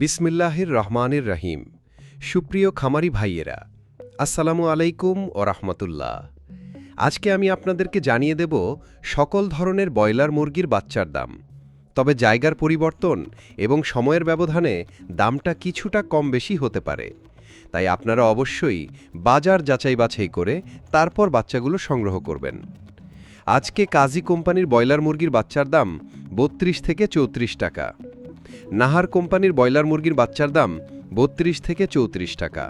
বিসমিল্লাহির রহমানির রহিম। সুপ্রিয় খামারি ভাইয়েরা, আসসালামু আলাইকুম ও রাহমাতুল্লাহ। আজকে আমি আপনাদেরকে জানিয়ে দেব সকল ধরনের ব্রয়লার মুরগির বাচ্চার দাম। তবে জায়গার পরিবর্তন এবং সময়ের ব্যবধানে দামটা কিছুটা কম বেশি হতে পারে। তাই আপনারা অবশ্যই বাজার যাচাই বাছাই করে তারপর বাচ্চাগুলো সংগ্রহ করবেন। আজকে কাজী কোম্পানির ব্রয়লার মুরগির বাচ্চার দাম বত্রিশ থেকে চৌত্রিশ টাকা। নাহার কোম্পানির ব্রয়লার মুরগির বাচ্চার দাম বত্রিশ থেকে চৌত্রিশ টাকা।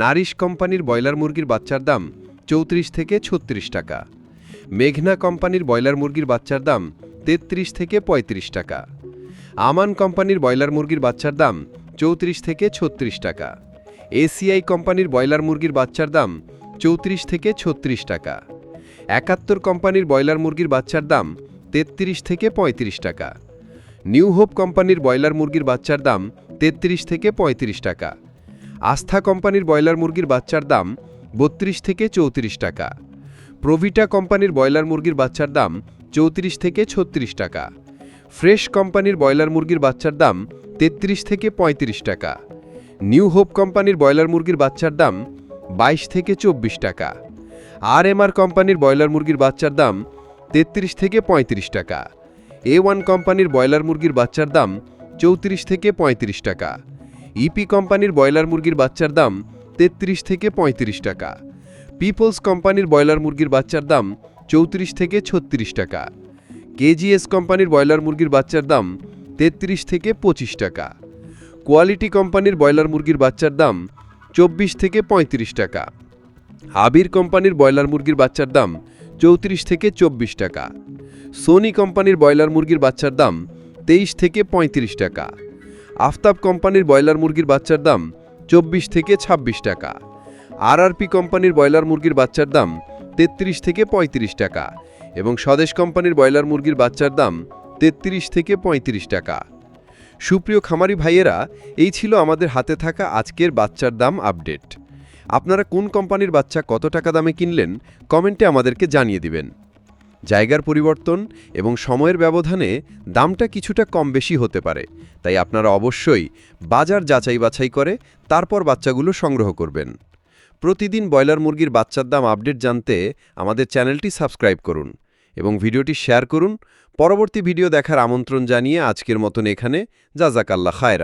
নারিশ কোম্পানির ব্রয়লার মুরগির বাচ্চার দাম চৌত্রিশ থেকে ছত্রিশ টাকা। মেঘনা কোম্পানির ব্রয়লার মুরগির বাচ্চার দাম তেত্রিশ থেকে পঁয়ত্রিশ টাকা। আমান কোম্পানির ব্রয়লার মুরগির বাচ্চার দাম চৌত্রিশ থেকে ছত্রিশ টাকা। এসিআই কোম্পানির ব্রয়লার মুরগির বাচ্চার দাম চৌত্রিশ থেকে ছত্রিশ টাকা। একাত্তর কোম্পানির ব্রয়লার মুরগির বাচ্চার দাম তেত্রিশ থেকে পঁয়ত্রিশ টাকা। নিউ হোপ কোম্পানির ব্রয়লার মুরগির বাচ্চার দাম তেত্রিশ থেকে পঁয়ত্রিশ টাকা। আস্থা কোম্পানির ব্রয়লার মুরগির বাচ্চার দাম বত্রিশ থেকে চৌত্রিশ টাকা। প্রভিটা কোম্পানির ব্রয়লার মুরগির বাচ্চার দাম চৌত্রিশ থেকে ছত্রিশ টাকা। ফ্রেশ কোম্পানির ব্রয়লার মুরগির বাচ্চার দাম তেত্রিশ থেকে পঁয়ত্রিশ টাকা। নিউ হোপ কোম্পানির ব্রয়লার মুরগির বাচ্চার দাম বাইশ থেকে চব্বিশ টাকা। আর এমআর কোম্পানির ব্রয়লার মুরগির বাচ্চার দাম তেত্রিশ থেকে পঁয়ত্রিশ টাকা। এ ওয়ান কোম্পানির ব্রয়লার মুরগির বাচ্চার দাম চৌত্রিশ থেকে পঁয়ত্রিশ টাকা। ইপি কোম্পানির ব্রয়লার মুরগির বাচ্চার দাম তেত্রিশ থেকে পঁয়ত্রিশ টাকা। পিপলস কোম্পানির ব্রয়লার মুরগির বাচ্চার দাম চৌত্রিশ থেকে ছত্রিশ টাকা। কেজিএস কোম্পানির ব্রয়লার মুরগির বাচ্চার দাম তেত্রিশ থেকে পঁচিশ টাকা। কোয়ালিটি কোম্পানির ব্রয়লার মুরগির বাচ্চার দাম চব্বিশ থেকে পঁয়ত্রিশ টাকা। হাবির কোম্পানির ব্রয়লার মুরগির বাচ্চার দাম চৌত্রিশ থেকে চব্বিশ টাকা। সোনি কোম্পানির ব্রয়লার মুরগির বাচ্চার দাম তেইশ থেকে পঁয়ত্রিশ টাকা। আফতাব কোম্পানির ব্রয়লার মুরগির বাচ্চার দাম চব্বিশ থেকে ২৬ টাকা। আরআরপি কোম্পানির ব্রয়লার মুরগির বাচ্চার দাম তেত্রিশ থেকে পঁয়ত্রিশ টাকা এবং স্বদেশ কোম্পানির ব্রয়লার মুরগির বাচ্চার দাম তেত্রিশ থেকে পঁয়ত্রিশ টাকা। সুপ্রিয় খামারি ভাইয়েরা, এই ছিল আমাদের হাতে থাকা আজকের বাচ্চার দাম আপডেট। আপনারা কোন কোম্পানির বাচ্চা কত টাকা দামে কিনলেন, কমেন্টে আমাদেরকে জানিয়ে দিবেন। জায়গার পরিবর্তন এবং সময়ের ব্যবধানে দামটা কিছুটা কম বেশি হতে পারে। তাই আপনারা অবশ্যই বাজার যাচাই বাছাই করে তারপর বাচ্চাগুলো সংগ্রহ করবেন। প্রতিদিন ব্রয়লার মুরগির বাচ্চার দাম আপডেট জানতে আমাদের চ্যানেলটি সাবস্ক্রাইব করুন এবং ভিডিওটি শেয়ার করুন। পরবর্তী ভিডিও দেখার আমন্ত্রণ জানিয়ে আজকের মতন এখানে। জাজাকাল্লা খায়রা